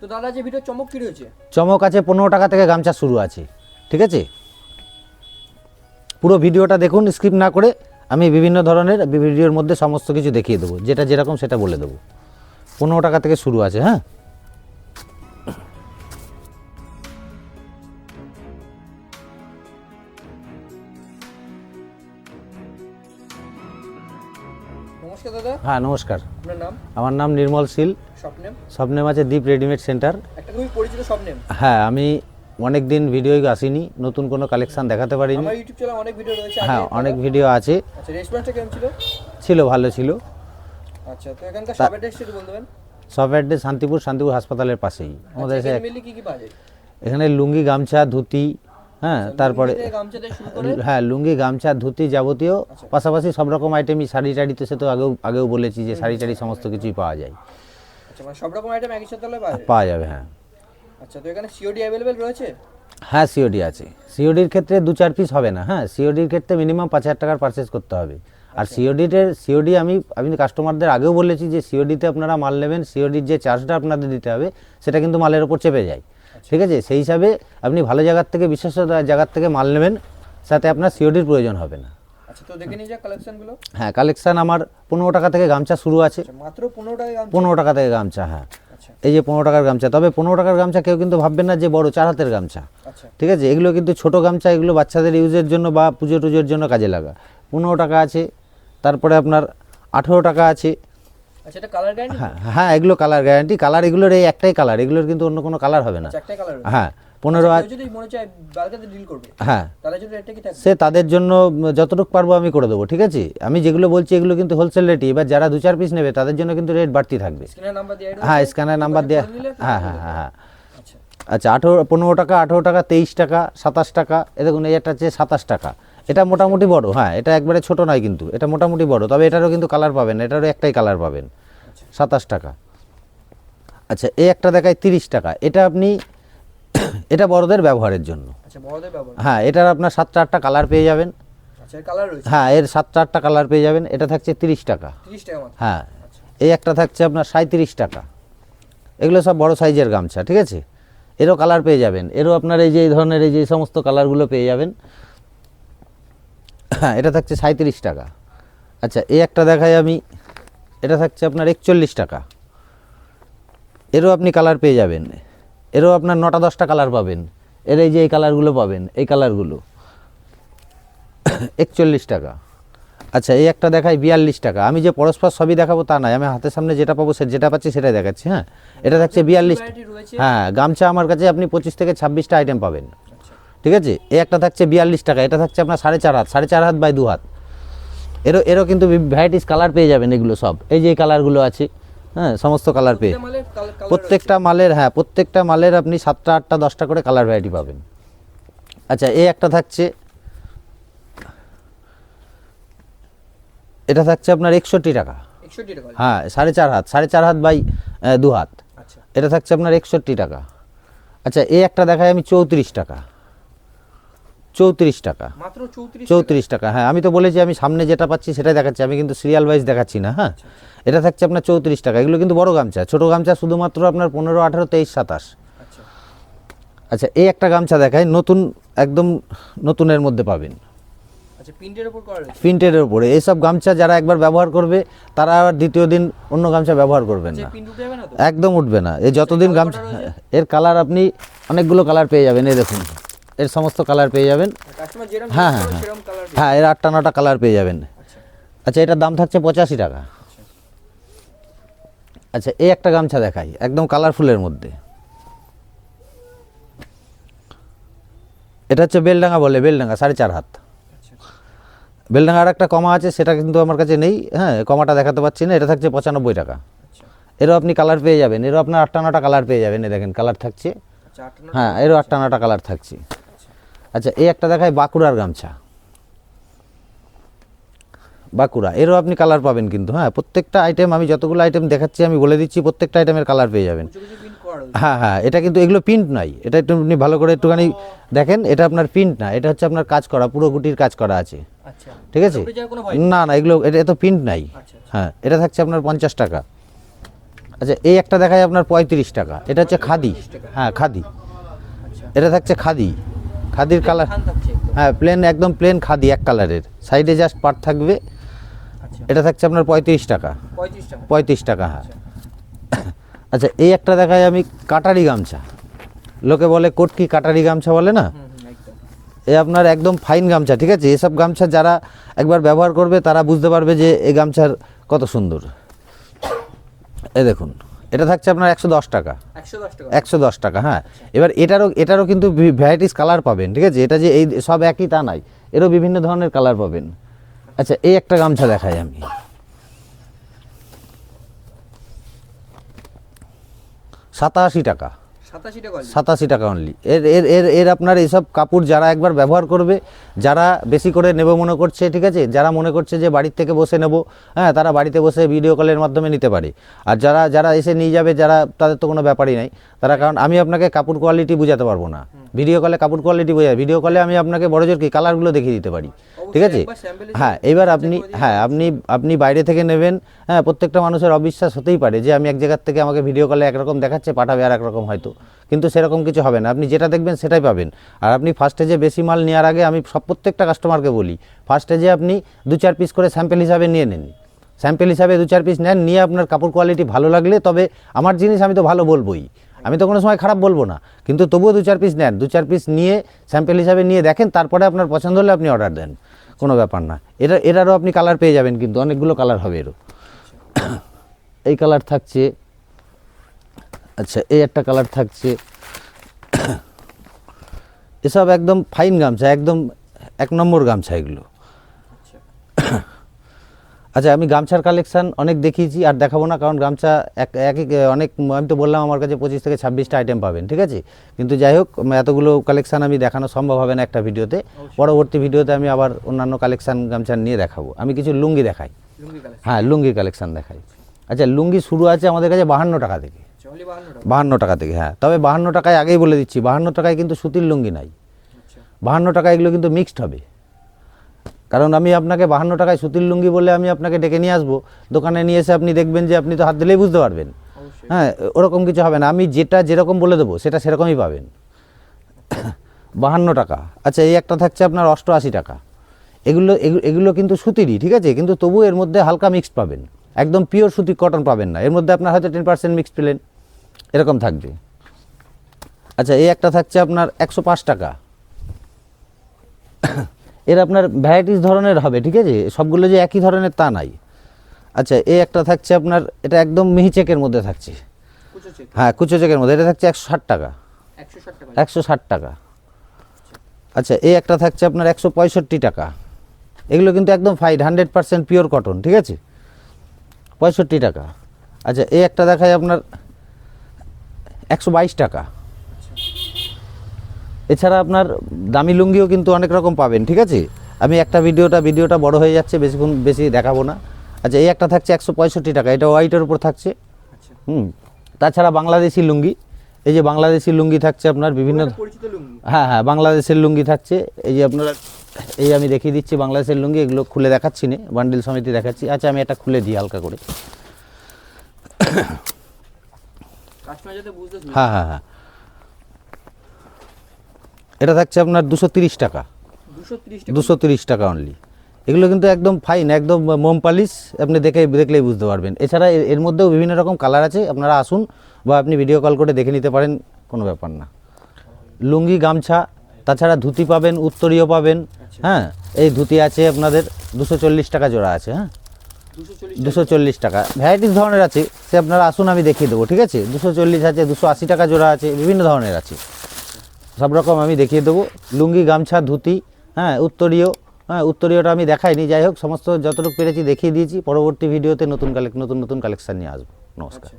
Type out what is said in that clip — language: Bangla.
তো দাদা, যে ভিডিও চমক কি রয়েছে? চমক আছে, পনেরো টাকা থেকে গামছা শুরু আছে, ঠিক আছে? পুরো ভিডিওটা দেখুন, স্কিপ না করে আমি বিভিন্ন ধরনের ভিডিওর মধ্যে সমস্ত কিছু দেখিয়ে দেবো, যেটা যেরকম সেটা বলে দেবো। পনেরো টাকা থেকে শুরু আছে হ্যাঁ? নমস্কার দাদা। হ্যাঁ নমস্কার। আপনার নাম? আমার নাম নির্মল শীল। স্বপ্নেম স্বপ্নেম আছে দীপ রেডিমেড সেন্টার একটা খুবই পরিচিত স্বপ্নেম হ্যাঁ আমি অনেক দিন ভিডিও আসিনি নতুন কোনো কালেকশন দেখাতে পারিনি। আমার ইউটিউব চ্যানেলে অনেক ভিডিও রয়েছে হ্যাঁ অনেক ভিডিও আছে। আচ্ছা রেস্টুরেন্টটা কেমন ছিল? ছিল ভালো ছিল। আচ্ছা তো এখানকার একটু সব অ্যাড্রেস শান্তিপুর শান্তিপুর হাসপাতালের পাশেই। আমাদের আচ্ছা, এখানে কি কি পাওয়া যায়? এখানে লুঙ্গি গামছা ধুতি হ্যাঁ তারপরে শুরু করে? হ্যাঁ লুঙ্গি গামছা ধুতি যাবতীয় পাশাপাশি সব রকম আইটেমই শাড়ি টাড়ি তো সে তো আগেও আগেও বলেছি যে শাড়ি টাড়ি সমস্ত কিছুই পাওয়া যায়। আচ্ছা মানে সব রকম আইটেম একই সাথে পাওয়া পাওয়া যাবে হ্যাঁ। আচ্ছা তো এখানে সিওডি অ্যাভেলেবেল রয়েছে? হ্যাঁ সিওডি আছে। সিওডির ক্ষেত্রে দু চার পিস হবে না হ্যাঁ সিওডির ক্ষেত্রে মিনিমাম পাঁচ হাজার টাকার পারচেস করতে হবে। আর সিওডিতে সিওডি আমি আমি কাস্টমারদের আগেও বলেছি যে সিওডিতে আপনারা মাল নেবেন সিওডির যে চার্জটা আপনাদের দিতে হবে সেটা কিন্তু মালের ওপর চেপে যায়। ঠিক আছে? সেই হিসাবে আপনি ভালো জায়গার থেকে বিশ্বস্ত জায়গার থেকে মাল নেবেন সাথে আপনার সিওডির প্রয়োজন হবে না। আচ্ছা তো দেখে নিয়ে যা কালেকশনগুলো হ্যাঁ কালেকশান আমার পনেরো টাকা থেকে গামছা শুরু আছে। আচ্ছা মাত্র পনেরো টাকা পনেরো টাকা থেকে গামছা হ্যাঁ। আচ্ছা। এই যে পনেরো টাকার গামছা তবে পনেরো টাকার গামছা কেউ কিন্তু ভাববেন না যে বড় চার হাতের গামছা। আচ্ছা। ঠিক আছে? এগুলো কিন্তু ছোট গামছা এগুলো বাচ্চাদের ইউজের জন্য বা পুজো টুজোর জন্য কাজে লাগা। পনেরো টাকা আছে তারপরে আপনার আঠেরো টাকা আছে আচ্ছা এটা কালার গ্যারান্টি হ্যাঁ হ্যাঁ এগুলো কালার গ্যারান্টি কালার এগুলোর এই একটাই কালার এগুলোর কিন্তু অন্য কোনো কালার হবে না। চারটে কালার হ্যাঁ পনেরো কেউ যদি মনে চায় বালকাতে ডিল করবে হ্যাঁ। তাহলে যদি রেটটা কি সে তাদের জন্য যতটুকু পারব আমি করে দেবো ঠিক আছে? আমি যেগুলো বলছি এগুলো কিন্তু হোলসেল রেটই এবার যারা দু চার পিস নেবে তাদের জন্য কিন্তু রেট বাড়তি থাকবে। হ্যাঁ স্ক্যানার নাম্বার দেওয়া হ্যাঁ হ্যাঁ হ্যাঁ হ্যাঁ। আচ্ছা। আচ্ছা আঠেরো পনেরো টাকা আঠেরো টাকা তেইশ টাকা সাতাশ টাকা। এ দেখুন এই একটা হচ্ছে সাতাশ টাকা। এটা মোটামুটি বড় হ্যাঁ এটা একবারে ছোট নয় কিন্তু এটা মোটামুটি বড় তবে এটারও কিন্তু কালার পাবেন এটারও একটাই কালার পাবেন সাতাশ টাকা। আচ্ছা এই একটা দেখায় তিরিশ টাকা এটা আপনি এটা বড়দের ব্যবহারের জন্য। আচ্ছা হ্যাঁ এটার আপনার সাতটা আটটা কালার পেয়ে যাবেন। আচ্ছা কালার হ্যাঁ এর সাতটা আটটা কালার পেয়ে যাবেন এটা থাকছে তিরিশ টাকা। হ্যাঁ এই একটা থাকছে আপনার সাঁত্রিশ টাকা। এগুলো সব বড় সাইজের গামছা ঠিক আছে? এরও কালার পেয়ে যাবেন এরও আপনার এই যে এই ধরনের এই যে সমস্ত কালারগুলো পেয়ে যাবেন। হ্যাঁ এটা থাকছে সাঁত্রিশ টাকা। আচ্ছা এই একটা দেখাই আমি। এটা থাকছে আপনার একচল্লিশ টাকা। এরও আপনি কালার পেয়ে যাবেন। এরও আপনার নটা দশটা কালার পাবেন। এর এই যে এই কালারগুলো পাবেন এই কালারগুলো। একচল্লিশ টাকা। আচ্ছা এই একটা দেখাই বিয়াল্লিশ টাকা। আমি যে পরস্পর সবই দেখাবো তা নয় আমি হাতের সামনে যেটা পাবো সে যেটা পাচ্ছি সেটাই দেখাচ্ছি হ্যাঁ? এটা থাকছে বিয়াল্লিশ হ্যাঁ গামছা আমার কাছে আপনি পঁচিশ থেকে ছাব্বিশটা আইটেম পাবেন। ঠিক আছে? এ একটা থাকছে বিয়াল্লিশ টাকা এটা থাকছে আপনার সাড়ে চার হাত সাড়ে চার হাত বাই দু হাত। এরও এরও কিন্তু ভ্যারাইটিস কালার পেয়ে যাবেন এগুলো সব। এই যে কালারগুলো আছে হ্যাঁ সমস্ত কালার পেয়ে। মালের প্রত্যেকটা মালের হ্যাঁ প্রত্যেকটা মালের আপনি সাতটা আটটা দশটা করে কালার ভ্যারাইটি পাবেন। আচ্ছা এ একটা থাকছে এটা থাকছে আপনার একষট্টি টাকা। হ্যাঁ সাড়ে চার হাত সাড়ে চার হাত বাই দু হাত। আচ্ছা। এটা থাকছে আপনার একষট্টি টাকা। আচ্ছা এ একটা দেখায় আমি চৌত্রিশ টাকা। চৌত্রিশ টাকা। মাত্র চৌত্রিশ টাকা? হ্যাঁ আমি তো বলেছি আমি সামনে যেটা পাচ্ছি সেটাই দেখাচ্ছি আমি কিন্তু সিরিয়াল ওয়াইজ দেখাচ্ছি না হ্যাঁ? এটা থাকছে আপনার চৌত্রিশ টাকা এগুলো কিন্তু বড় গামছা ছোট গামছা শুধুমাত্র আপনার পনেরো আঠেরো তেইশ সাতাশ। আচ্ছা। আচ্ছা এই একটা গামছা দেখায় নতুন একদম নতুনের মধ্যে পাবেন। আচ্ছা প্রিন্টের উপর এইসব গামছা যারা একবার ব্যবহার করবে তারা আর দ্বিতীয় দিন অন্য গামছা ব্যবহার করবেন না। একদম উঠবে না এই যতদিন গামছা এর কালার আপনি অনেকগুলো কালার পেয়ে যাবেন এই দেখুন। এর সমস্ত কালার পেয়ে যাবেন। হ্যাঁ, হ্যাঁ হ্যাঁ, হ্যাঁ এর আটটা নটা কালার পেয়ে যাবেন। আচ্ছা। আচ্ছা এটার দাম থাকছে পঁচাশি টাকা। আচ্ছা এই একটা গামছা দেখাই একদম কালারফুলের মধ্যে। এটা হচ্ছে বেলডাঙ্গা বলে বেলডাঙ্গা সাড়ে চার হাত। আচ্ছা। বেলডাঙ্গা আর একটা কমা আছে সেটা কিন্তু আমার কাছে নেই। হ্যাঁ কমাটা দেখাতে পাচ্ছি না এটা থাকছে পঁচানব্বই টাকা। আচ্ছা। এরও আপনি কালার পেয়ে যাবেন এরও আপনার আটটা নটা কালার পেয়ে যাবেন এই দেখেন কালার থাকছে। হ্যাঁ এরও আটটা নটা কালার থাকছে। আচ্ছা এই একটা দেখায় বাঁকুড়ার গামছা। বাঁকুড়া এরও আপনি কালার পাবেন কিন্তু হ্যাঁ প্রত্যেকটা আইটেম আমি যতগুলো আইটেম দেখাচ্ছি আমি বলে দিচ্ছি প্রত্যেকটা আইটেমের কালার পেয়ে যাবেন। হ্যাঁ হ্যাঁ এটা কিন্তু এগুলো প্রিন্ট নয় এটা একটু আপনি ভালো করে একটুখানি দেখেন এটা আপনার প্রিন্ট না এটা হচ্ছে আপনার কাজ করা পুরো গুটির কাজ করা আছে। আচ্ছা ঠিক আছে? না না এগুলো এটা এত প্রিন্ট নাই। আচ্ছা হ্যাঁ এটা থাকছে আপনার পঞ্চাশ টাকা। আচ্ছা এই একটা দেখায় আপনার পঁয়ত্রিশ টাকা এটা হচ্ছে খাদি। হ্যাঁ খাদি। আচ্ছা। এটা থাকছে খাদি। খাদির কালার হ্যাঁ প্লেন একদম প্লেন খাদি এক কালারের সাইডে জাস্ট পার্ট থাকবে। আচ্ছা। এটা থাকছে আপনার পঁয়ত্রিশ টাকা। পঁয়ত্রিশ টাকা। হ্যাঁ। আচ্ছা। এই একটা দেখায় আমি কাটারি গামছা। লোকে বলে কোটকি কাটারি গামছা? বলে না? এ আপনার একদম ফাইন গামছা ঠিক আছে? এসব গামছা যারা একবার ব্যবহার করবে তারা বুঝতে পারবে যে এই গামছার কত সুন্দর। এ দেখুন। এটা থাকছে আপনার একশো দশ টাকা। একশো দশ টাকা। হ্যাঁ। এবার এটারও এটারও কিন্তু ভ্যারাইটিস কালার পাবেন ঠিক আছে? এটা যে এই সব একই তা নাই এরও বিভিন্ন ধরনের কালার পাবেন। আচ্ছা এই একটা গামছা দেখাই আমি। সাতাশি টাকা। সাতাশি টাকা সাতাশি টাকা অনলি এর এর এর এর আপনার এইসব কাপড় যারা একবার ব্যবহার করবে যারা বেশি করে নেবে মনে করছে ঠিক আছে? যারা মনে করছে যে বাড়ির থেকে বসে নেব হ্যাঁ তারা বাড়িতে বসে ভিডিও কলের মাধ্যমে নিতে পারে। আর যারা যারা এসে নিয়ে যাবে যারা তাদের তো কোনো ব্যাপারই নাই। তারা কারণ আমি আপনাকে কাপড় কোয়ালিটি বুঝাতে পারব না। ভিডিও কলে কাপড় কোয়ালিটি বোঝায় ভিডিও কলে আমি আপনাকে বড় জোর কি কালারগুলো দেখিয়ে দিতে পারি। ঠিক আছে? হ্যাঁ এবার আপনি হ্যাঁ আপনি আপনি বাইরে থেকে নেবেন হ্যাঁ প্রত্যেকটা মানুষের অবিশ্বাস হতেই পারে যে আমি এক জায়গার থেকে আমাকে ভিডিও কলে একরকম দেখাচ্ছে পাঠাবে আর একরকম হয়তো। কিন্তু সেরকম কিছু হবে না। আপনি যেটা দেখবেন সেটাই পাবেন। আর আপনি ফার্স্টে যে বেশি মাল নেওয়ার আগে আমি সব প্রত্যেকটা কাস্টমারকে বলি ফার্স্টে যে আপনি দু চার পিস করে স্যাম্পেল হিসাবে নিয়ে নেন। স্যাম্পেল হিসাবে দু চার পিস নেন, নিয়ে আপনার কাপড় কোয়ালিটি ভালো লাগলে তবে আমার জিনিস আমি তো ভালো বলবোই। আমি তো কোনো সময় খারাপ বলব না। কিন্তু তবুও দু চার পিস নেন, দু চার পিস নিয়ে স্যাম্পেল হিসাবে নিয়ে দেখেন, তারপরে আপনার পছন্দ হলে আপনি অর্ডার দেন। কোনো ব্যাপার না। এটা এটারও আপনি কালার পেয়ে যাবেন কিন্তু অনেকগুলো কালার হবে এরও। এই কালার থাকছে আচ্ছা এই একটা কালার থাকছে। এসব একদম ফাইন গামছা একদম এক নম্বর গামছা এগুলো। আচ্ছা আমি গামছার কালেকশান অনেক দেখিয়েছি আর দেখাবো না কারণ গামছা এক একই অনেক আমি তো বললাম আমার কাছে পঁচিশ থেকে ছাব্বিশটা আইটেম পাবেন ঠিক আছে? কিন্তু যাই হোক এতগুলো কালেকশান আমি দেখানো সম্ভব হবে না একটা ভিডিওতে। পরবর্তী ভিডিওতে আমি আবার অন্যান্য কালেকশান গামছা নিয়ে দেখাবো। আমি কিছু লুঙ্গি দেখাই। হ্যাঁ লুঙ্গি কালেকশান দেখাই। আচ্ছা লুঙ্গি শুরু আছে আমাদের কাছে বাহান্ন টাকা থেকে। বাহান্ন টাকা। থেকে হ্যাঁ। তবে বাহান্ন টাকায় আগেই বলে দিচ্ছি বাহান্ন টাকায় কিন্তু সুতির লুঙ্গি নাই। আচ্ছা। বাহান্ন টাকা এগুলো কিন্তু মিক্সড হবে। কারণ আমি আপনাকে বাহান্ন টাকায় সুতির লুঙ্গি বলে আমি আপনাকে ডেকে নিয়ে আসব দোকানে নিয়ে এসে আপনি দেখবেন যে আপনি তো হাত দিলেই বুঝতে পারবেন। হ্যাঁ ওরকম কিছু হবে না। আমি যেটা যেরকম বলে দেবো সেটা সেরকমই পাবেন। বাহান্ন টাকা। আচ্ছা এই একটা থাকছে আপনার অষ্টআশি টাকা। এগুলো এগু- এগুলো কিন্তু সুতিরই ঠিক আছে? কিন্তু তবু এর মধ্যে হালকা মিক্সড পাবেন। একদম পিওর সুতি কটন পাবেন না। এর মধ্যে আপনার হয়তো টেন পার্সেন্ট মিক্সড পেলেন। এরকম থাকবে। আচ্ছা এই একটা থাকছে আপনার একশো পাঁচ টাকা। এর আপনার ভ্যারাইটিস ধরনের হবে ঠিক আছে? সবগুলো যে একই ধরনের তা নাই। আচ্ছা এই একটা থাকছে আপনার এটা একদম মিহি চেকের মধ্যে থাকছে। হ্যাঁ কুচো চেকের মধ্যে এটা থাকছে একশো ষাট টাকা। একশো ষাট টাকা। আচ্ছা এই একটা থাকছে আপনার একশো পঁয়ষট্টি টাকা। এগুলো কিন্তু একদম ফাইড হান্ড্রেড পার্সেন্ট পিওর কটন ঠিক আছে? পঁয়ষট্টি টাকা। আচ্ছা এই একটা দেখায় আপনার একশো বাইশ টাকা। এছাড়া আপনার দামি লুঙ্গিও কিন্তু অনেক রকম পাবেন ঠিক আছে? আমি একটা ভিডিওটা ভিডিওটা বড় হয়ে যাচ্ছে বেশিক্ষণ বেশি দেখাবো না। আচ্ছা এই একটা থাকছে একশো পঁয়ষট্টি টাকা এটা হোয়াইটের উপর থাকছে। আচ্ছা। হুম তাছাড়া বাংলাদেশি লুঙ্গি এই যে বাংলাদেশি লুঙ্গি থাকছে আপনার বিভিন্ন হ্যাঁ হ্যাঁ বাংলাদেশের লুঙ্গি থাকছে। এই যে আপনারা এই আমি দেখিয়ে দিচ্ছি বাংলাদেশের লুঙ্গি এগুলো খুলে দেখাচ্ছি না বান্ডিল সমিতি দেখাচ্ছি। আচ্ছা আমি এটা খুলে দিই হালকা করে। হ্যাঁ হ্যাঁ হ্যাঁ। এটা থাকছে আপনার দুশো তিরিশ টাকা। দুশো তিরিশ টাকা। অনলি এগুলো কিন্তু একদম ফাইন একদম মোম পালিশ আপনি দেখে দেখলেই বুঝতে পারবেন। এছাড়া এর- মধ্যেও বিভিন্ন রকম কালার আছে আপনারা আসুন বা আপনি ভিডিও কল করে দেখে নিতে পারেন কোনো ব্যাপার না। লুঙ্গি গামছা তাছাড়া ধুতি পাবেন উত্তরীয় পাবেন হ্যাঁ এই ধুতি আছে আপনাদের দুশো চল্লিশ টাকা জোড়া আছে হ্যাঁ। দুশো চল্লিশ টাকা। ভ্যারাইটিস ধরনের আছে সে আপনারা আসুন আমি দেখিয়ে দেবো ঠিক আছে? দুশো চল্লিশ আছে দুশো আশি টাকা জোড়া আছে বিভিন্ন ধরনের আছে। সব রকম আমি দেখিয়ে দেবো। লুঙ্গি গামছা ধুতি হ্যাঁ উত্তরীয় হ্যাঁ উত্তরীয়টা আমি দেখাইনি। যাই হোক সমস্ত যতটুকু পেরেছি দেখিয়ে দিয়েছি। পরবর্তী ভিডিওতে নতুন কালেক নতুন নতুন কালেকশান নিয়ে আসব। নমস্কার।